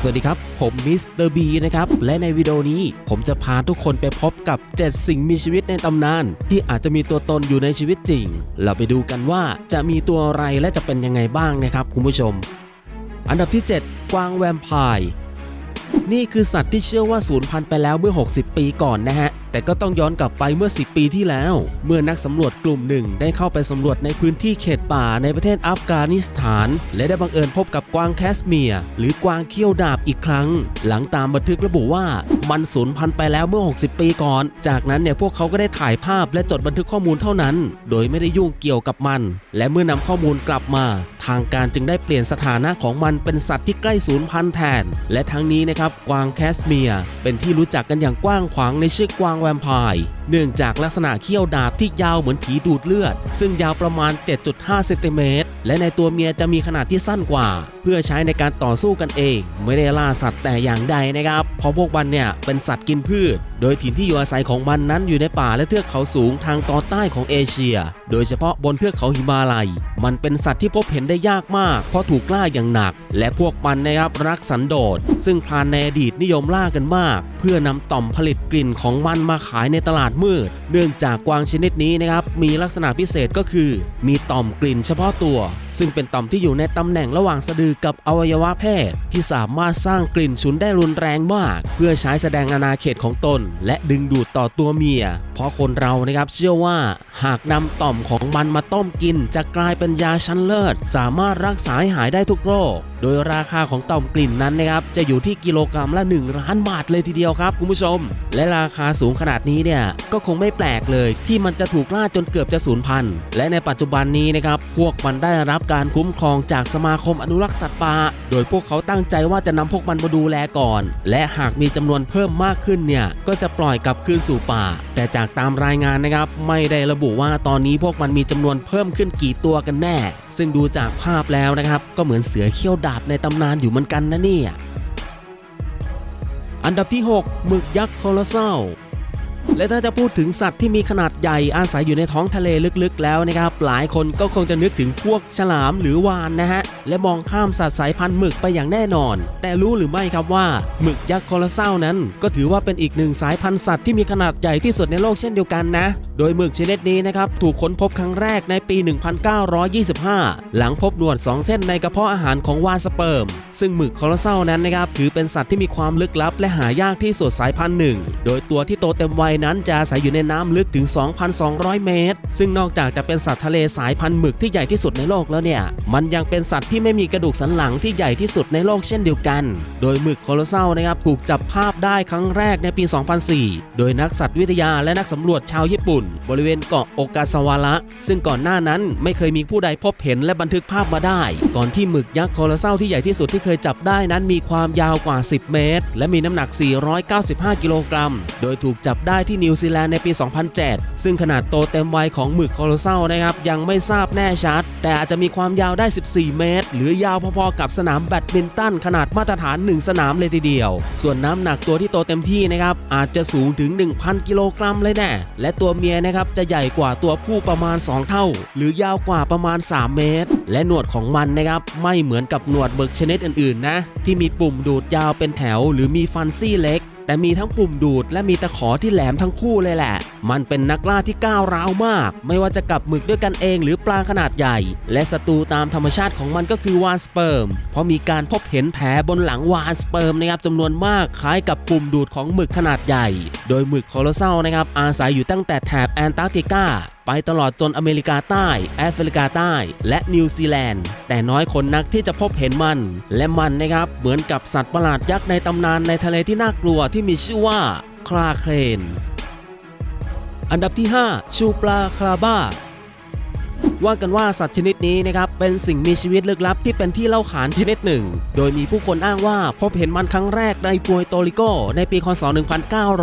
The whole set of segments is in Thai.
สวัสดีครับ ผมมิสเตอร์บีนะครับ และในวิดีโอนี้ผมจะพาทุกคนไปพบกับ 7 สิ่งมีชีวิตในตำนาน ที่อาจจะมีตัวตนอยู่ในชีวิตจริง เราไปดูกันว่าจะมีตัวอะไรและจะเป็นยังไงบ้างนะครับคุณผู้ชม อันดับที่ 7 กวางแวมไพร์นี่คือสัตว์ที่เชื่อว่าสูญพันธุ์ไปแล้วเมื่อ 60 ปีก่อนนะฮะแต่ก็ต้องย้อนกลับไปเมื่อ 10 ปีที่แล้ว เมื่อนักสำรวจกลุ่มหนึ่งได้เข้าไปสำรวจในพื้นที่เขตป่าในประเทศอัฟกานิสถาน และได้บังเอิญพบกับกวางแคสเมียร์หรือกวางเขี้ยวดาบอีกครั้ง หลังตามบันทึกระบุว่ามันสูญพันธุ์ไปแล้วเมื่อ 60 ปีก่อน จากนั้นเนี่ยพวกเขาก็ได้ถ่ายภาพและจดบันทึกข้อมูลเท่านั้น โดยไม่ได้ยุ่งเกี่ยวกับมัน และเมื่อนำข้อมูลกลับมา ทางการจึงได้เปลี่ยนสถานะของมันเป็นสัตว์ที่ใกล้สูญพันธุ์แทน และทั้งนี้นะครับกวางแคสเมียร์เป็นที่รู้จักกันอย่างกว้างขวางในชื่อกวางแวมไพร์ เนื่องจากลักษณะเขี้ยวดาบที่ยาวเหมือนผีดูดเลือด ซึ่งยาวประมาณ 7.5 เซนติเมตร และในตัวเมียจะมีขนาดที่สั้นกว่า เพื่อใช้ในการต่อสู้กันเอง ไม่ได้ล่าสัตว์แต่อย่างใดนะครับ เพราะพวกมันเนี่ยเป็นสัตว์กินพืช โดยถิ่นที่อยู่อาศัยของมันนั้นอยู่ในป่าและเทือกเขาสูงทางตอนใต้ของเอเชีย โดยเฉพาะบนเทือกเขาหิมาลัย มันเป็นสัตว์ที่พบเห็นได้ยากมาก เพราะถูกล่าอย่างหนัก และพวกมันนะครับรักสันโดษ ซึ่งพรานในอดีตนิยมล่ากันมาก เพื่อนำต่อมผลิตกลิ่นของมันมาขายในตลาดมืด เนื่องจากกวางชนิดนี้นะครับมีลักษณะพิเศษก็คือ มีต่อมกลิ่นเฉพาะตัว ซึ่งเป็นต่อมที่อยู่ในตำแหน่งระหว่างสะดือกับอวัยวะเพศ ที่สามารถสร้างกลิ่นฉุนได้รุนแรงมาก เพื่อใช้แสดงอาณาเขตของตน และดึงดูดต่อตัวเมีย เพราะคนเรานะครับเชื่อว่าหากนำต่อมของมันมาต้มกิน จะกลายเป็นยาชั้นเลิศ สามารถรักษาให้หายได้ทุกโรค โดยราคาของต่อมกลิ่นนั้นนะครับจะอยู่ที่กิโลกรัมละ1ล้านบาทเลยทีเดียวครับคุณผู้ชม และราคาสูงขนาดนี้เนี่ยก็คงไม่แปลกเลย ที่มันจะถูกล่าจนเกือบจะสูญพันธุ์และในปัจจุบันนี้นะครับพวกมันได้รับการคุ้มครองจากสมาคมอนุรักษ์สัตว์ป่าโดยพวกเขาตั้งใจว่าจะนำพวกมันมาดูแลก่อน และหากมีจำนวนเพิ่มมากขึ้นเนี่ยก็จะปล่อยกลับคืนสู่ป่า แต่จากตามรายงานนะครับ ไม่ได้ระบุว่าตอนนี้พวกมันมีจำนวนเพิ่มขึ้นกี่ตัวกันแน่ ซึ่งดูจากภาพแล้วนะครับ ก็เหมือนเสือเขี้ยวดาบในตำนานอยู่เหมือนกันนะเนี่ยอันดับที่ 6 หมึกยักษ์โคโลซัล และถ้าจะพูดถึงสัตว์ที่มีขนาดใหญ่อาศัยอยู่ในท้องทะเลลึกๆ แล้วนะครับ หลายคนก็คงจะนึกถึงพวกฉลามหรือวานนะฮะ และมองข้ามสัตว์สายพันธุ์หมึกไปอย่างแน่นอน แต่รู้หรือไม่ครับว่าหมึกยักษ์โคโลซัลนั้น ก็ถือว่าเป็นอีกหนึ่งสายพันธุ์สัตว์ที่มีขนาดใหญ่ที่สุดในโลกเช่นเดียวกันนะ โดยหมึกชนิดนี้นะครับถูกค้นพบครั้งแรกในปี 1925 หลังพบหนวด 2 เส้นในกระเพาะอาหารของวาฬสเปิร์ม ซึ่งหมึกคอร์เซลนั้นนะครับถือเป็นสัตว์ที่มีความลึกลับ และหายากที่สุดสายพันธุ์หนึ่ง โดยตัวที่โตเต็มวัยนั้นจะอาศัยอยู่ในน้ำลึกถึง 2,200 เมตร ซึ่งนอกจากจะเป็นสัตว์ทะเลสายพันธุ์หมึกที่ใหญ่ที่สุดในโลกแล้วเนี่ย มันยังเป็นสัตว์ที่ไม่มีกระดูกสันหลังที่ใหญ่ที่สุดในโลกเช่นเดียวกัน โดยหมึกคอร์เซลนะครับถูกจับภาพได้ครั้งแรกในปี 2004 โดยนักสัตว์วิทยาและนักสำรวจชาวญี่ปุ่น บริเวณเกาะโอกาสาวาระ ซึ่งก่อนหน้านั้นไม่เคยมีผู้ใดพบเห็นและบันทึกภาพมาได้ ก่อนที่หมึกยักษ์คอร์เซลที่ใหญ่ที่สุดที่เคยจับได้นั้นมีความยาวกว่า 10 เมตร และมีน้ำหนัก 495 กิโลกรัม โดยถูกจับได้ที่นิวซีแลนด์ในปี 2007 ซึ่งขนาดโตเต็มวัยของหมึกคอร์เซลนะครับยังไม่ทราบแน่ชัด แต่อาจจะมีความยาวได้ 14 เมตร หรือยาวพอๆกับสนามแบดมินตันขนาดมาตรฐาน 1 สนามเลยทีเดียว ส่วนน้ำหนักตัวที่โตเต็มที่นะครับอาจจะสูงถึง 1,000 กิโลกรัมเลยแน่และตัวเมียนะครับจะใหญ่กว่าตัวผู้ประมาณ 2 เท่า หรือยาวกว่าประมาณ 3 เมตร และหนวดของมันนะครับไม่เหมือนกับหนวดเบิกชนิดอื่นๆนะที่มีปุ่มดูดยาวเป็นแถว หรือมีฟันซี่เล็ก แต่มีทั้งปุ่มดูดและมีตะขอที่แหลมทั้งคู่เลยแหละ มันเป็นนักล่าที่ก้าวร้าวมาก ไม่ว่าจะกับหมึกด้วยกันเองหรือปลาขนาดใหญ่ และศัตรูตามธรรมชาติของมันก็คือวานสเปิร์ม เพราะมีการพบเห็นแผลบนหลังวานสเปิร์มนะครับจำนวนมากคล้ายกับปุ่มดูดของหมึกขนาดใหญ่ โดยหมึกคอโลเซลนะครับอาศัยอยู่ตั้งแต่แถบแอนตาร์กติกา ไปตลอดจนอเมริกาใต้ แอฟริกาใต้ และนิวซีแลนด์ แต่น้อยคนนักที่จะพบเห็นมัน และมันนะครับเหมือนกับสัตว์ประหลาดยักษ์ในตำนานในทะเลที่น่ากลัวที่มีชื่อว่าคลาเครนอันดับที่ 5 ชูปลาคลาบ้า ว่ากันว่าสัตว์ชนิดนี้นะครับเป็นสิ่งมีชีวิตลึกลับที่เป็นที่เล่าขานชนิดหนึ่ง โดยมีผู้คนอ้างว่าพบเห็นมันครั้งแรกในปัวโตริโกในปีคศ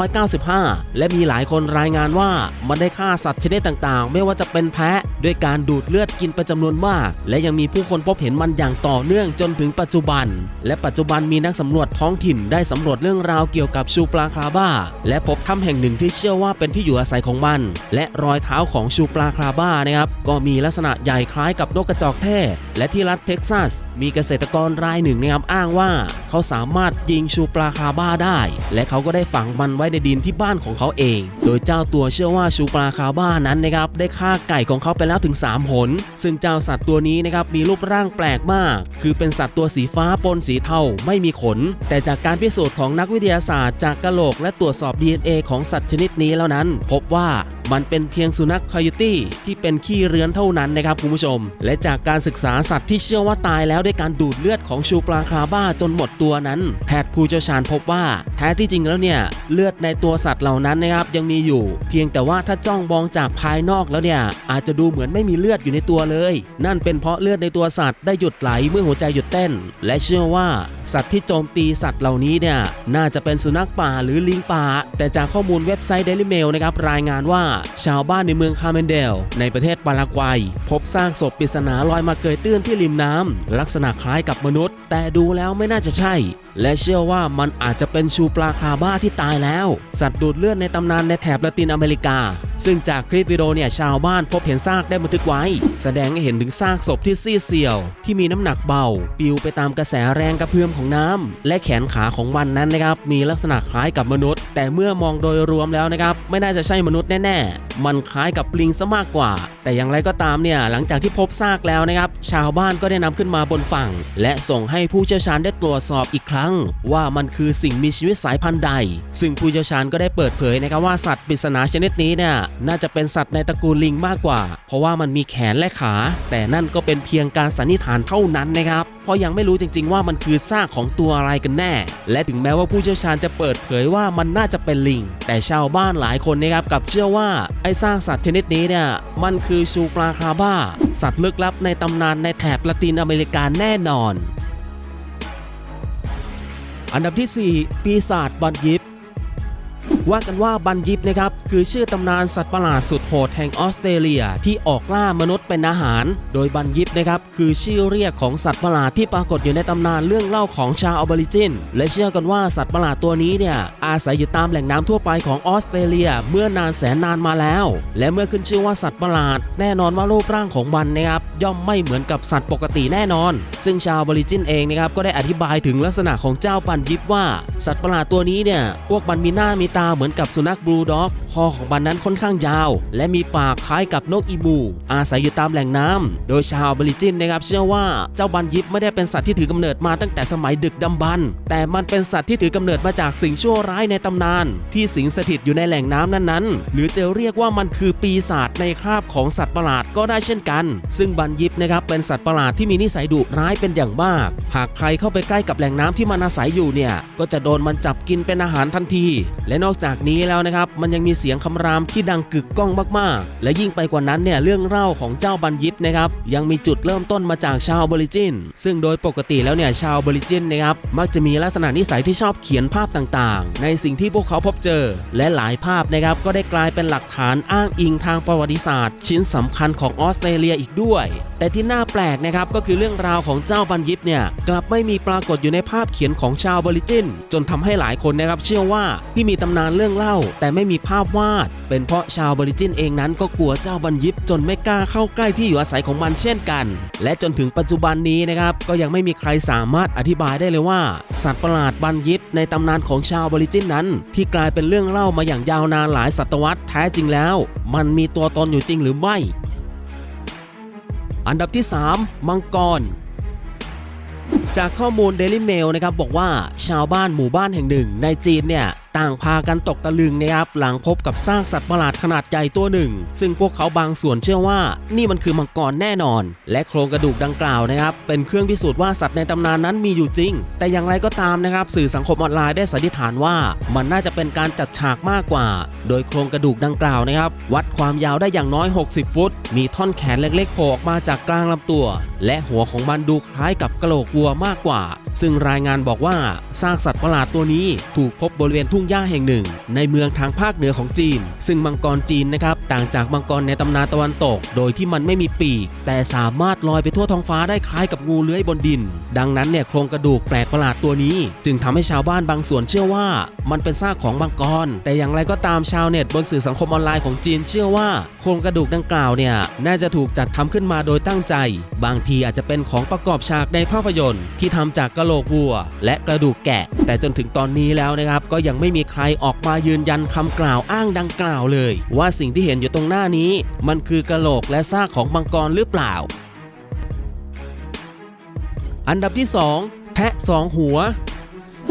1995 และมีหลายคนรายงานว่ามันได้ฆ่าสัตว์ชนิดต่างๆ ไม่ว่าจะเป็นแพะ ด้วยการดูดเลือดกินเป็นจำนวนมาก และยังมีผู้คนพบเห็นมันอย่างต่อเนื่องจนถึงปัจจุบัน และปัจจุบันมีนักสำรวจท้องถิ่นได้สำรวจเรื่องราวเกี่ยวกับชูปลาคาบ้า และพบถ้ำแห่งหนึ่งที่เชื่อว่าเป็นที่อยู่อาศัยของมัน และรอยเท้าของชูปลาคาบ้านะครับก็มีลักษณะใหญ่คล้ายกับนกกระจอกเทศและที่รัฐเท็กซัส มีเกษตรกรรายหนึ่งนะครับอ้างว่า เขาสามารถยิงชูปลาคาบ้าได้ และเขาก็ได้ฝังมันไว้ในดินที่บ้านของเขาเอง โดยเจ้าตัวเชื่อว่าชูปลาคาบ้านั้นนะครับได้ฆ่าไก่ของเขาไปแล้วถึง 3 หน ซึ่งเจ้าสัตว์ตัวนี้นะครับมีรูปร่างแปลกมาก คือเป็นสัตว์ตัวสีฟ้าปนสีเทาไม่มีขน แต่จากการพิสูจน์ของนักวิทยาศาสตร์จากกะโหลกและตรวจสอบ DNA ของสัตว์ชนิดนี้แล้วนั้น พบว่า มันเป็นเพียงสุนัขคอยตี้ที่เป็นขี้เรือนเท่านั้นนะครับคุณผู้ชม และจากการศึกษาสัตว์ที่เชื่อว่าตายแล้วด้วยการดูดเลือดของชูปลาคาบ้าจนหมดตัวนั้น แพทย์ผู้เชี่ยวชาญพบว่า แท้ที่จริงแล้วเนี่ยเลือดในตัวสัตว์เหล่านั้นนะครับยังมีอยู่ เพียงแต่ว่าถ้าจ้องมองจากภายนอกแล้วเนี่ยอาจจะดูเหมือนไม่มีเลือดอยู่ในตัวเลย นั่นเป็นเพราะเลือดในตัวสัตว์ได้หยุดไหลเมื่อหัวใจหยุดเต้น และเชื่อว่าสัตว์ที่โจมตีสัตว์เหล่านี้เนี่ยน่าจะเป็นสุนัขป่าหรือลิงป่า แต่จากข้อมูลเว็บไซต์ Daily Mail นะครับรายงานว่าชาวบ้านในเมืองคาเมนเดล ในประเทศปารากวัย พบซากศพปริศนาลอยมาเกยตื้นที่ริมน้ำลักษณะคล้ายกับมนุษย์ แต่ดูแล้วไม่น่าจะใช่ และเชื่อว่ามันอาจจะเป็นชูปลาคาบ้าที่ตายแล้ว สัตว์ดูดเลือดในตำนานในแถบละตินอเมริกา ซึ่งจากคลิปวิดีโอเนี่ยชาวบ้านพบเห็นซากได้บันทึกไว้ แสดงให้เห็นถึงซากศพที่ซีดเซียว ที่มีน้ำหนักเบาปิวไปตามกระแสแรงกระเพื่อมของน้ำและแขนขาของมันนั้นนะครับมีลักษณะคล้ายกับมนุษย์ แต่เมื่อมองโดยรวมแล้วนะครับไม่น่าจะใช่มนุษย์แน่ๆมันคล้ายกับปลิงซะมากกว่า แต่อย่างไรก็ตามเนี่ยหลังจากที่พบซากแล้วนะครับชาวบ้านก็ได้นำขึ้นมาบนฝั่ง และส่งให้ผู้เชี่ยวชาญได้ตรวจสอบอีกครั้ง ว่ามันคือสิ่งมีชีวิตสายพันธุ์ใด ซึ่งผู้เชี่ยวชาญก็ได้เปิดเผยนะครับว่าสัตว์ปริศนาชนิดนี้เนี่ยน่าจะเป็นสัตว์ในตระกูลลิงมากกว่า เพราะว่ามันมีแขนและขา แต่นั่นก็เป็นเพียงการสันนิษฐานเท่านั้นนะครับ ราะยังไม่รู้จริง ๆ ว่ามันคือซากของตัวอะไรกันแน่ และถึงแม้ว่าผู้เชี่ยวชาญจะเปิดเผยว่ามันน่าจะเป็นลิง แต่ชาวบ้านหลายคนนะครับกับเชื่อว่าไอ้ซากสัตว์ชนิดนี้เนี่ยมันคือชูปลาคาบ้า สัตว์ลึกลับในตำนานในแถบละตินอเมริกาแน่นอน อันดับที่ 4 ปีศาจบันยิปว่ากันว่าบันยิปนะครับ คือชื่อตำนานสัตว์ประหลาดสุดโหดแห่งออสเตรเลียที่ออกล่ามนุษย์เป็นอาหาร โดยบันยิปนะครับคือชื่อเรียกของสัตว์ประหลาดที่ปรากฏอยู่ในตำนานเรื่องเล่าของชาวออบอริจิน และเชื่อกันว่าสัตว์ประหลาดตัวนี้เนี่ยอาศัยอยู่ตามแหล่งน้ำทั่วไปของออสเตรเลียเมื่อนานแสนนานมาแล้ว และเมื่อขึ้นชื่อว่าสัตว์ประหลาด แน่นอนว่ารูปร่างของมันนะครับย่อมไม่เหมือนกับสัตว์ปกติแน่นอน ซึ่งชาวออบอริจินเองนะครับก็ได้อธิบายถึงลักษณะของเจ้าบันยิปว่า สัตว์ประหลาดตัวนี้เนี่ยพวกมันมีหน้ามีตาเหมือนกับสุนัขบลูด็อกคอของมันนั้นค่อนข้างยาว และมีปากคล้ายกับนกอีมูอาศัยอยู่ตามแหล่งน้ำโดยชาวบริจินนะครับเชื่อว่าเจ้าบันยิปไม่ได้เป็นสัตว์ที่ถือกำเนิดมาตั้งแต่สมัยดึกดำบรรพ์แต่มันเป็นสัตว์ที่ถือกำเนิดมาจากสิ่งชั่วร้ายในตำนาน ที่สิงสถิตอยู่ในแหล่งน้ำนั้นๆ หรือจะเรียกว่ามันคือปีศาจในคราบของสัตว์ประหลาดก็ได้เช่นกัน ซึ่งบันยิปนะครับเป็นสัตว์ประหลาดที่มีนิสัยดุร้ายเป็นอย่างมาก หากใครเข้าไปใกล้กับแหล่งน้ำที่มันอาศัยอยู่เนี่ยก็จะโดนมันจับกินเป็นอาหารทันที และนอกจากนี้แล้วนะครับมันยังมีเสียงคำรามที่ดังกึกก้องมากๆ และยิ่งไปกว่านั้นเนี่ยเรื่องเล่าของเจ้าบันยิปนะครับยังมีจุดเริ่มต้นมาจากชาวบริจิน ซึ่งโดยปกติแล้วเนี่ยชาวบริจินนะครับมักจะมีลักษณะนิสัยที่ชอบเขียนภาพต่างๆ ในสิ่งที่พวกเขาพบเจอ และหลายภาพนะครับก็ได้กลายเป็นหลักฐานอ้างอิงทางประวัติศาสตร์ ชิ้นสำคัญของออสเตรเลียอีกด้วย แต่ที่น่าแปลกนะครับก็คือเรื่องราวของเจ้าบันยิปเนี่ยกลับไม่มีปรากฏอยู่ในภาพเขียนของชาวบริจิน จนทำให้หลายคนนะครับเชื่อว่าที่มีตำนานเรื่องเล่า แต่ไม่มีภาพวาด เป็นเพราะชาวบริจินเองนั้นก็กลัวเจ้าบันยิปจนไม่กล้าเข้าใกล้ที่อยู่อาศัยของมันเช่นกัน และจนถึงปัจจุบันนี้นะครับก็ยังไม่มีใครสามารถอธิบายได้เลยว่า สัตว์ประหลาดบันยิปในตำนานของชาวบริจินนั้น ที่กลายเป็นเรื่องเล่ามาอย่างยาวนานหลายศตวรรษแท้จริงแล้ว มันมีตัวตนอยู่จริงหรือไม่ อันดับที่ 3 มังกรจากข้อมูล Daily Mail นะครับบอกว่าชาวบ้านหมู่บ้านแห่งหนึ่งในจีนเนี่ย ต่างพากันตกตะลึงนะครับหลังพบกับซากสัตว์ประหลาดขนาดใหญ่ตัวหนึ่ง ซึ่งพวกเขาบางส่วนเชื่อว่า นี่มันคือมังกรแน่นอน และโครงกระดูกดังกล่าวนะครับ เป็นเครื่องพิสูจน์ว่าสัตว์ในตำนานนั้นมีอยู่จริง แต่อย่างไรก็ตามนะครับ สื่อสังคมออนไลน์ได้สันนิษฐานว่า มันน่าจะเป็นการจัดฉากมากกว่า โดยโครงกระดูกดังกล่าวนะครับ วัดความยาวได้อย่างน้อย 60 ฟุต มีท่อนแขนเล็กๆโผล่ออกมาจากกลางลำตัว และหัวของมันดูคล้ายกับกระโหลกวัวมากกว่า ซึ่งรายงานบอกว่าซากสัตว์ประหลาดตัวนี้ถูกพบบริเวณทุ่งหญ้าแห่งหนึ่ง ในเมืองทางภาคเหนือของจีน ซึ่งมังกรจีนนะครับต่างจากมังกรในตำนานตะวันตก โดยที่มันไม่มีปีก แต่สามารถลอยไปทั่วท้องฟ้าได้คล้ายกับงูเลื้อยบนดิน ดังนั้นเนี่ยโครงกระดูกแปลกประหลาดตัวนี้ จึงทำให้ชาวบ้านบางส่วนเชื่อว่า มันเป็นซากของมังกร แต่อย่างไรก็ตามชาวเน็ตบนสื่อสังคมออนไลน์ของจีนเชื่อว่า โครงกระดูกดังกล่าวเนี่ยน่าจะถูกจัดทำขึ้นมาโดยตั้งใจ บางทีอาจจะเป็นของประกอบฉากในภาพยนตร์ ที่ทำจากกระโหลกวัว และกระดูกแกะ แต่จนถึงตอนนี้แล้วนะครับก็ยังไม่ไม่มีใครออกมายืนยันคำกล่าวอ้างดังกล่าวเลย ว่าสิ่งที่เห็นอยู่ตรงหน้านี้ มันคือกะโหลกและซากของมังกรหรือเปล่า อันดับที่ 2 แพะสองหัว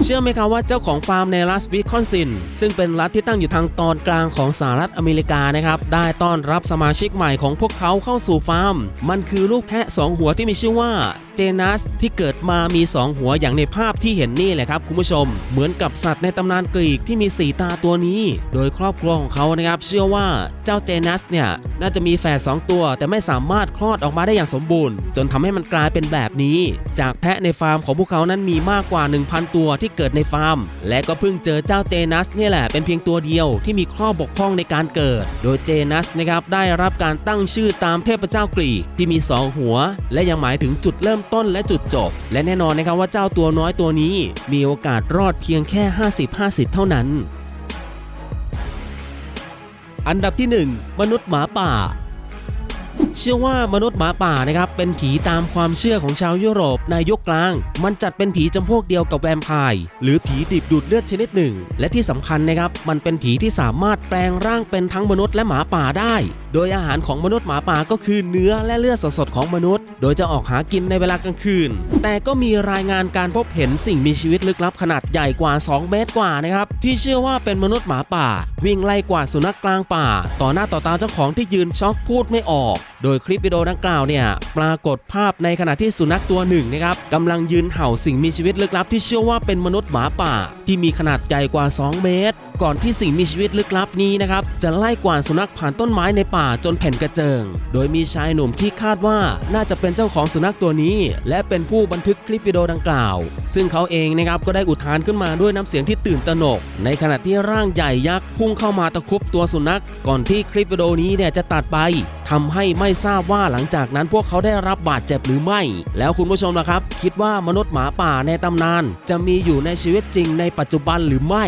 เชื่อไหมครับว่าเจ้าของฟาร์มในรัฐวิคอนซิน ซึ่งเป็นรัฐที่ตั้งอยู่ทางตอนกลางของสหรัฐอเมริกานะครับ ได้ต้อนรับสมาชิกใหม่ของพวกเขาเข้าสู่ฟาร์ม มันคือลูกแพะสองหัวที่มีชื่อว่า เจนัสที่เกิดมามี 2 หัวอย่างในภาพที่เห็นนี่แหละครับคุณผู้ชม เหมือนกับสัตว์ในตำนานกรีกที่มี 4 ตาตัวนี้ โดยครอบครัวของเขานะครับเชื่อว่าเจ้าเจนัสเนี่ยน่าจะมีแฝด2ตัว แต่ไม่สามารถคลอดออกมาได้อย่างสมบูรณ์ จนทำให้มันกลายเป็นแบบนี้ จากแพะในฟาร์มของพวกเขานั้นมีมากกว่า 1,000 ตัวที่เกิดในฟาร์ม และก็เพิ่งเจอเจ้าเจนัสเนี่ยแหละเป็นเพียงตัวเดียวที่มีข้อบกพร่องในการเกิด โดยเจนัสนะครับได้รับการตั้งชื่อตามเทพเจ้ากรีกที่มี 2 หัว และยังหมายถึงจุดเริ่มต้นและจุดจบ และแน่นอนนะครับว่าเจ้าตัวน้อยตัวนี้ มีโอกาสรอดเพียงแค่ 50-50 เท่านั้น อันดับที่ 1 มนุษย์หมาป่าเชื่อว่ามนุษย์หมาป่านะครับเป็นผีตามความเชื่อของชาวยุโรปในยุคกลาง มันจัดเป็นผีจำพวกเดียวกับแวมไพร์หรือผีดิบดูดเลือดชนิดหนึ่ง และที่สำคัญนะครับมันเป็นผีที่สามารถแปลงร่างเป็นทั้งมนุษย์และหมาป่าได้โดยอาหารของมนุษย์หมาป่าก็คือเนื้อและเลือดสดๆของมนุษย์ โดยจะออกหากินในเวลากลางคืน แต่ก็มีรายงานการพบเห็นสิ่งมีชีวิตลึกลับขนาดใหญ่กว่า 2 เมตรกว่านะครับที่เชื่อว่าเป็นมนุษย์หมาป่า วิ่งไล่กว่าดสุนัขกลางป่า ต่อหน้าต่อตาเจ้าของที่ยืนช็อกพูดไม่ออก โดยคลิปวิดีโอดังกล่าวเนี่ยปรากฏภาพในขณะที่สุนัขตัวหนึ่งนะครับกำลังยืนเห่าสิ่งมีชีวิตลึกลับ ที่เชื่อว่าเป็นมนุษย์หมาป่า ที่มีขนาดใหญ่กว่า 2 เมตร ก่อนที่สิ่งมีชีวิตลึกลับนี้นะครับจะไล่กวาดสุนัขผ่านต้นไม้ในป่าจนแผ่นกระเจิง โดยมีชายหนุ่มที่คาดว่าน่าจะเป็นเจ้าของสุนัขตัวนี้ และเป็นผู้บันทึกคลิปวิดีโอดังกล่าว ซึ่งเขาเองนะครับก็ได้อุทานขึ้นมาด้วยน้ำเสียงที่ตื่นตระหนก ในขณะที่ร่างใหญ่ยักษ์พุ่งเข้ามาตะครุบตัวสุนัข ก่อนที่คลิปวิดีโอนี้เนี่ยจะตัดไปทำให้ไม่ทราบว่าหลังจากนั้นพวกเขาได้รับบาดเจ็บหรือไม่ แล้วคุณผู้ชมล่ะครับ คิดว่ามนุษย์หมาป่าในตำนาน จะมีอยู่ในชีวิตจริงในปัจจุบันหรือไม่